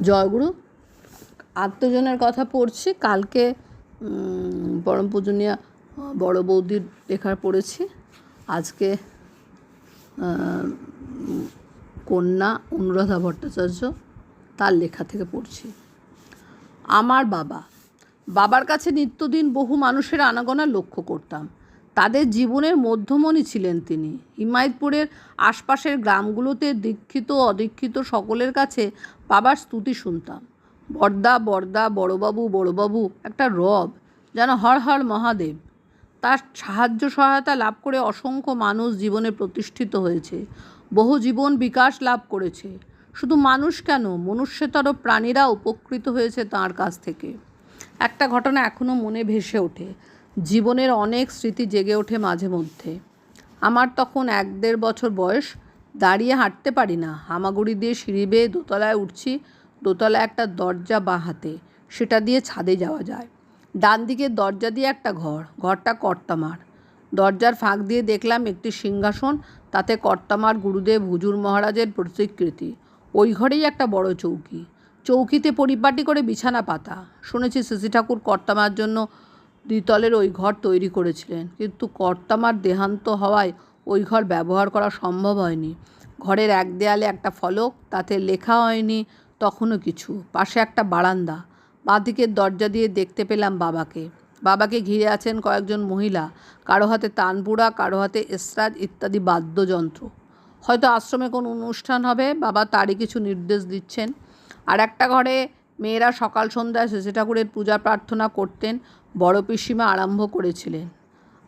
জয়গুরু। আত্মজনের কথা পড়ছি, কালকে পরম পূজনীয়, বড় বৌদির লেখা পড়েছি। আজকে কন্যা অনুরাধা ভট্টাচার্য তার লেখা থেকে পড়ছি। আমার বাবা, বাবার কাছে নিত্যদিন বহু মানুষের আনাগোনা লক্ষ্য করতাম। তাদের জীবনের মধ্যমণি ছিলেন তিনি। হিমায়তপুরের আশপাশের গ্রামগুলোতে দীক্ষিত অদীক্ষিত সকলের কাছে বাবার স্তুতি শুনতাম। বর্দা বর্দা, বড়বাবু বড়বাবু, একটা রব যেন হর হর মহাদেব। তার সাহায্য সহায়তা লাভ করে অসংখ্য মানুষ জীবনে প্রতিষ্ঠিত হয়েছে। বহু জীবন বিকাশ লাভ করেছে। শুধু মানুষ কেন, মনুষ্যতর প্রাণীরা উপকৃত হয়েছে তার কাছ থেকে। একটা ঘটনা এখনও মনে ভেসে ওঠে। জীবনের অনেক স্মৃতি জেগে ওঠে মাঝে মধ্যে। আমার তখন এক দেড় বছর বয়স, দাঁড়িয়ে হাঁটতে পারি না। হামাগুড়ি দিয়ে সিঁড়ি বেয়ে দোতলায় উঠছি, দোতলায় একটা দরজা বাঁ হাতে, সেটা দিয়ে ছাদে যাওয়া যায়। ডান দিকে দরজা দিয়ে একটা ঘর, ঘরটা কর্তামার। দরজার ফাঁক দিয়ে দেখলাম একটি সিংহাসন, তাতে কর্তামার গুরুদেব হুজুর মহারাজের প্রতিকৃতি। ওই ঘরেই একটা বড় চৌকি। চৌকিতে পরিপাটি করে বিছানা পাতা শুনেছি সিসি ঠাকুর কর্তামার জন্য দ্বিতলের ওই ঘর তৈরি করেছিলেন। কিন্তু কর্তামার দেহান্ত হওয়ায় ওই ঘর ব্যবহার করা সম্ভব হয়নি। ঘরের এক দেয়ালে একটা ফলক, তাতে লেখা হয়নি তখনও কিছু। পাশে একটা বারান্দা। বাঁদিকের দরজা দিয়ে দেখতে পেলাম বাবাকে। বাবাকে ঘিরে আছেন কয়েকজন মহিলা। কারও হাতে তানপুরা কারও হাতে এসরাজ ইত্যাদি বাদ্যযন্ত্র। হয়তো আশ্রমে কোনো অনুষ্ঠান হবে, বাবা তারই কিছু নির্দেশ দিচ্ছেন। আর একটা ঘরে মেয়েরা সকাল সন্ধ্যায় শেষে ঠাকুরের পূজা প্রার্থনা করতেন, বড় পিসিমা আরম্ভ করেছিলেন।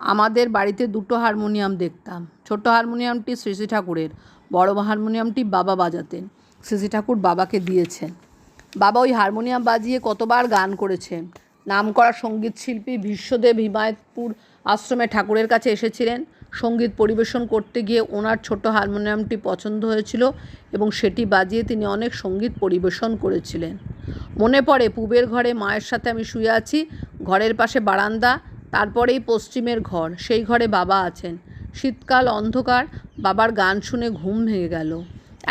আমাদের বাড়িতে দুটো হারমোনিয়াম দেখতাম। ছোট হারমোনিয়ামটি শ্রী ঠাকুরের বড় হারমোনিয়ামটি বাবা বাজাতেন। শ্রী ঠাকুর বাবাকে দিয়েছেন। বাবা ওই হারমোনিয়াম বাজিয়ে কতবার গান করেছেন। নামকরা সংগীত শিল্পী বিশ্বদেব হিমায়তপুর আশ্রমে ঠাকুরের কাছে এসেছিলেন। সংগীত পরিবেশন করতে গিয়ে ওনার ছোট হারমোনিয়ামটি পছন্দ হয়েছিল এবং সেটি বাজিয়ে তিনি অনেক সংগীত পরিবেশন করেছিলেন। মনে পড়ে পূবের ঘরে মায়ের সাথে আমি শুয়ে আছি, ঘরের পাশে বারান্দা, তারপরেই পশ্চিমের ঘর, সেই ঘরে বাবা আছেন। শীতকাল অন্ধকার, বাবার গান শুনে ঘুম ভেঙে গেল।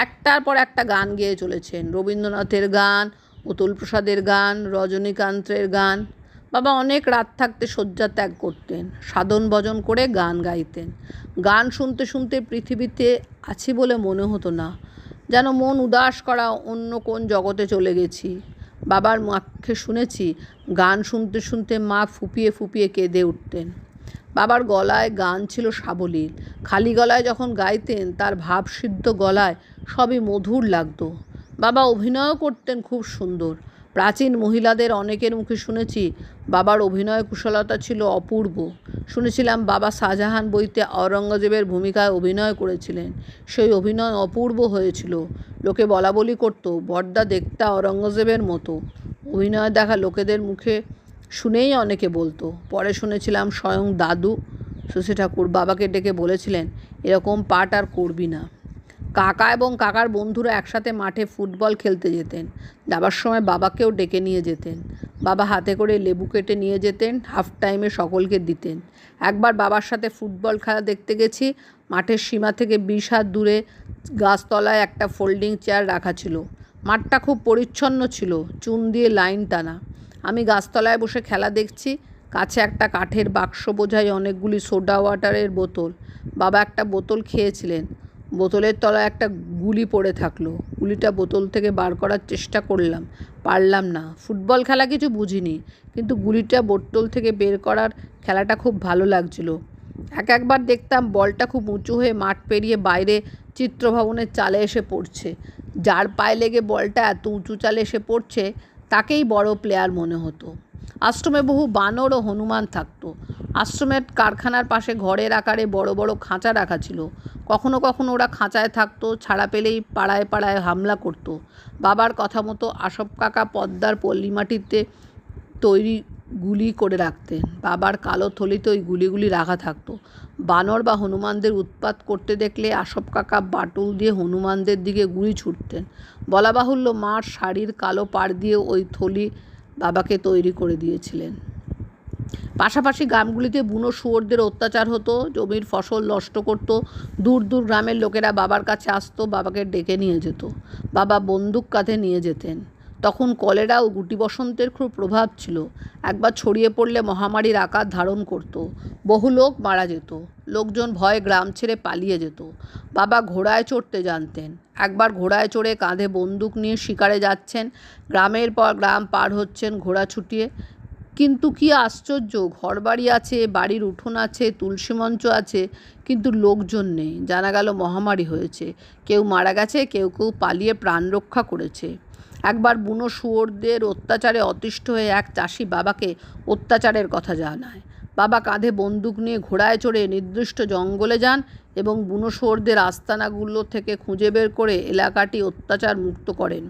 একটার পর একটা গান গেয়ে চলেছেন। রবীন্দ্রনাথের গান অতুল প্রসাদের গান, রজনীকান্তের গান। বাবা অনেক রাত থাকতে শয্যা ত্যাগ করতেন, সাধন ভজন করে গান গাইতেন। গান শুনতে শুনতে পৃথিবীতে আছি বলে মনে হতো না, যেন মন উদাস করা অন্য কোন জগতে চলে গেছি। বাবার মাকে শুনেছি গান শুনতে শুনতে মা ফুপিয়ে ফুপিয়ে কেঁদে উঠতেন। বাবার গলায় গান ছিল সাবলীল। খালি গলায় যখন গাইতেন, তার ভাবসিদ্ধ গলায় সবই মধুর লাগতো। বাবা অভিনয়ও করতেন খুব সুন্দর। প্রাচীন মহিলাদের অনেকের মুখে শুনেছি, বাবার অভিনয় কুশলতা ছিল অপূর্ব। শুনেছিলাম বাবা শাহজাহান বইতে আওরঙ্গজেবের ভূমিকায় অভিনয় করেছিলেন। সেই অভিনয় অপূর্ব হয়েছিল। লোকে বলা বলি করতো, বর্দা দেখতে আওরঙ্গজেবের মতো। অভিনয় দেখা লোকেদের মুখে শুনেই অনেকে বলতো। পরে শুনেছিলাম স্বয়ং দাদু, শশী ঠাকুর বাবাকে ডেকে বলেছিলেন, এরকম পাঠ আর করবি না। কাকা এবং কাকার বন্ধুরা একসাথে মাঠে ফুটবল খেলতে যেতেন। যাবার সময় বাবাকেও ডেকে নিয়ে যেতেন। বাবা হাতে করে লেবু কেটে নিয়ে যেতেন, হাফ টাইমে সকলকে দিতেন। একবার বাবার সাথে ফুটবল খেলা দেখতে গেছি, মাঠের সীমা থেকে বিশ হাত দূরে গাছতলায় একটা ফোল্ডিং চেয়ার রাখা ছিল। মাঠটা খুব পরিচ্ছন্ন ছিল, চুন দিয়ে লাইন টানা। আমি গাছতলায় বসে খেলা দেখছি, কাছে একটা কাঠের বাক্স বোঝাই অনেকগুলি সোডা ওয়াটারের বোতল। বাবা একটা বোতল খেয়েছিলেন। বোতলের তলায় একটা গুলি পড়ে থাকল। গুলিটা বোতল থেকে বার করার চেষ্টা করলাম। পারলাম না। ফুটবল খেলা কিছু বুঝিনি, কিন্তু গুলিটা বোতল থেকে বের করার খেলাটা খুব ভালো লাগছিল। এক একবার দেখতাম বলটা খুব উঁচু হয়ে মাঠ পেরিয়ে বাইরে চিত্রভবনের চালে এসে পড়ছে। যার পায়ে লেগে বলটা এত উঁচু চালে এসে পড়ছে, তাকেই বড় প্লেয়ার মনে হতো। আশ্রমে বহু বানর ও হনুমান থাকতো। আশ্রমের কারখানার পাশে ঘরের আকারে বড় বড় খাঁচা রাখা ছিল। কখনো কখনো ওরা খাঁচায় থাকতো, ছাড়া পেলেই পাড়ায় পাড়ায় হামলা করতো। বাবার কথা মতো আসব কাকা পদ্মার পল্লীমাটিতে তৈরি গুলি করে রাখতেন। বাবার কালো থলিতে ওই গুলিগুলি রাখা থাকতো। বানর বা হনুমানদের উৎপাত করতে দেখলে আসব কাকা বাটুল দিয়ে হনুমানদের দিকে গুলি ছুটতেন। বলা বাহুল্য মার শাড়ির কালো পাড় দিয়ে ওই থলি বাবাকে তৈরি করে দিয়েছিলেন। পাশাপাশি গ্রামগুলিতে বুনো শুয়োরদের অত্যাচার হতো, জমির ফসল নষ্ট করত, দূর দূর গ্রামের লোকেরা বাবার কাছে আসতো, বাবাকে ডেকে নিয়ে যেত, বাবা বন্দুক কাঁধে নিয়ে যেতেন। তখন কলেরা ও গুটি বসন্তের খুব প্রভাব ছিল। একবার ছড়িয়ে পড়লে মহামারীর আকার ধারণ করত, বহু লোক মারা যেত, লোকজন ভয়ে গ্রাম ছেড়ে পালিয়ে যেত। বাবা ঘোড়ায় চড়তে জানতেন, একবার ঘোড়ায় চড়ে কাঁধে বন্দুক নিয়ে শিকারে যাচ্ছেন, গ্রামের পর গ্রাম পার হচ্ছেন ঘোড়া ছুটিয়ে কিন্তু কি আশ্চর্য, ঘরবাড়ি আছে, বাড়ির উঠোন আছে, তুলসী মঞ্চ আছে, কিন্তু লোকজন নেই। জানা গেল মহামারী হয়েছে। কেউ মারা গেছে, কেউ কেউ পালিয়ে প্রাণ রক্ষা করেছে। একবার বুনো শুয়োরদের অত্যাচারে অতিষ্ঠ হয়ে এক চাষি বাবাকে অত্যাচারের কথা জানায়। বাবা কাঁধে বন্দুক নিয়ে ঘোড়ায় চড়ে নির্দিষ্ট জঙ্গলে যান এবং বুনো শুয়োরদের আস্তানাগুলো থেকে খুঁজে বের করে এলাকাটি অত্যাচার মুক্ত করেন।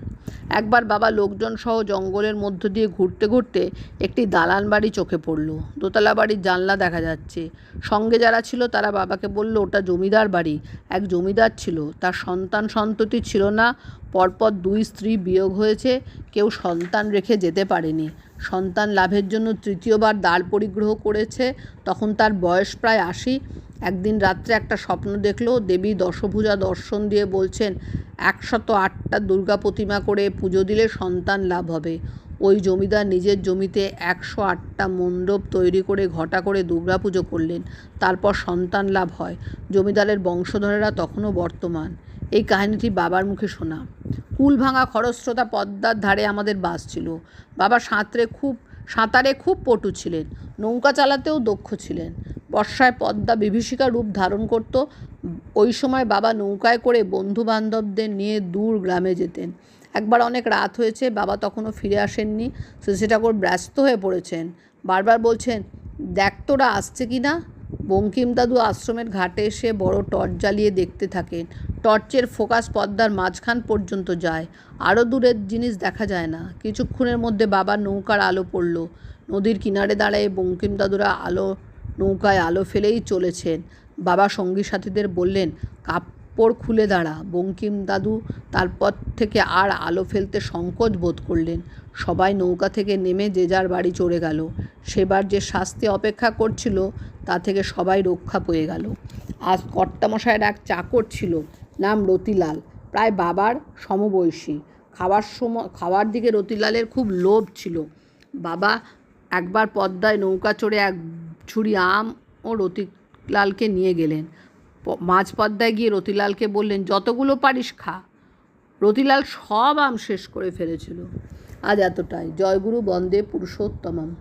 একবার বাবা লোকজন সহ জঙ্গলের মধ্য দিয়ে ঘুরতে ঘুরতে একটি দালান বাড়ি চোখে পড়ল। দোতলা বাড়ির জানলা দেখা যাচ্ছে। সঙ্গে যারা ছিল তারা বাবাকে বলল, ওটা জমিদার বাড়ি। এক জমিদার ছিল। তার সন্তান সন্ততি ছিল না। পরপর দুই স্ত্রী বিয়োগ হয়েছে। কেউ সন্তান রেখে যেতে পারেনি। সন্তান লাভের জন্য তৃতীয়বার দ্বার পরিগ্রহ করেছে। তখন তার বয়স প্রায় আশি। একদিন রাত্রে একটা স্বপ্ন দেখল, দেবী দশভুজা দর্শন দিয়ে বলছেন, একশত আটটা দুর্গা প্রতিমা করে পুজো দিলে সন্তান লাভ হবে। ওই জমিদার নিজের জমিতে একশো আটটা মণ্ডপ তৈরি করে ঘটা করে দুর্গা পুজো করলেন। তারপর সন্তান লাভ হয়। জমিদারের বংশধরেরা তখনও বর্তমান এই কাহিনীটি বাবার মুখে শোনা। কুল ভাঙা খরস্রোতা পদ্মার ধারে আমাদের বাস ছিল। বাবা সাঁতরে খুব, সাঁতারে খুব পটু ছিলেন। নৌকা চালাতেও দক্ষ ছিলেন। বর্ষায় পদ্মা বিভীষিকা রূপ ধারণ করত। ওই সময় বাবা নৌকায় করে বন্ধু বান্ধবদের নিয়ে দূর গ্রামে যেতেন। একবার অনেক রাত হয়েছে, বাবা তখনও ফিরে আসেননি। শশী ঠাকুর ব্যস্ত হয়ে পড়েছেন। বারবার বলছেন, দেখ তোরা আসছে কি না? বঙ্কিম দাদু আশ্রমের ঘাটে এসে বড় টর্চ জ্বালিয়ে দেখতে থাকেন। টর্চের ফোকাস পদ্মার মাঝখান পর্যন্ত যায়। আরও দূরের জিনিস দেখা যায় না। কিছুক্ষণের মধ্যে বাবার নৌকার আলো পড়ল। নদীর কিনারে দাঁড়ায় বঙ্কিম দাদুরা আলো নৌকায় আলো ফেলেই চলেছেন। বাবা সঙ্গী সাথীদের বললেন, কাপড় খুলে দাঁড়া, বঙ্কিম দাদু তারপর থেকে আর আলো ফেলতে সংকোচ বোধ করলেন। সবাই নৌকা থেকে নেমে যে যার বাড়ি চড়ে গেল। সেবার যে শাস্তি অপেক্ষা করছিল, তা থেকে সবাই রক্ষা পেয়ে গেল। আজ কর্তামশায়ের এক চাকর ছিল, নাম রতিলাল। প্রায় বাবার সমবয়সী। খাওয়ার সময়, খাওয়ার দিকে রতিলালের খুব লোভ ছিল। বাবা একবার পদ্মায় নৌকা চড়ে এক ছুরি আম ও রতিলালকে নিয়ে গেলেন। মাঝপদ্মায় মাঝ পদ্মায় গিয়ে রতিলালকে বললেন, যতগুলো পারিস খা। রতিলাল সব আম শেষ করে ফেলেছিল। আজ এতটাই। জয়গুরু বন্দে পুরুষোত্তমম।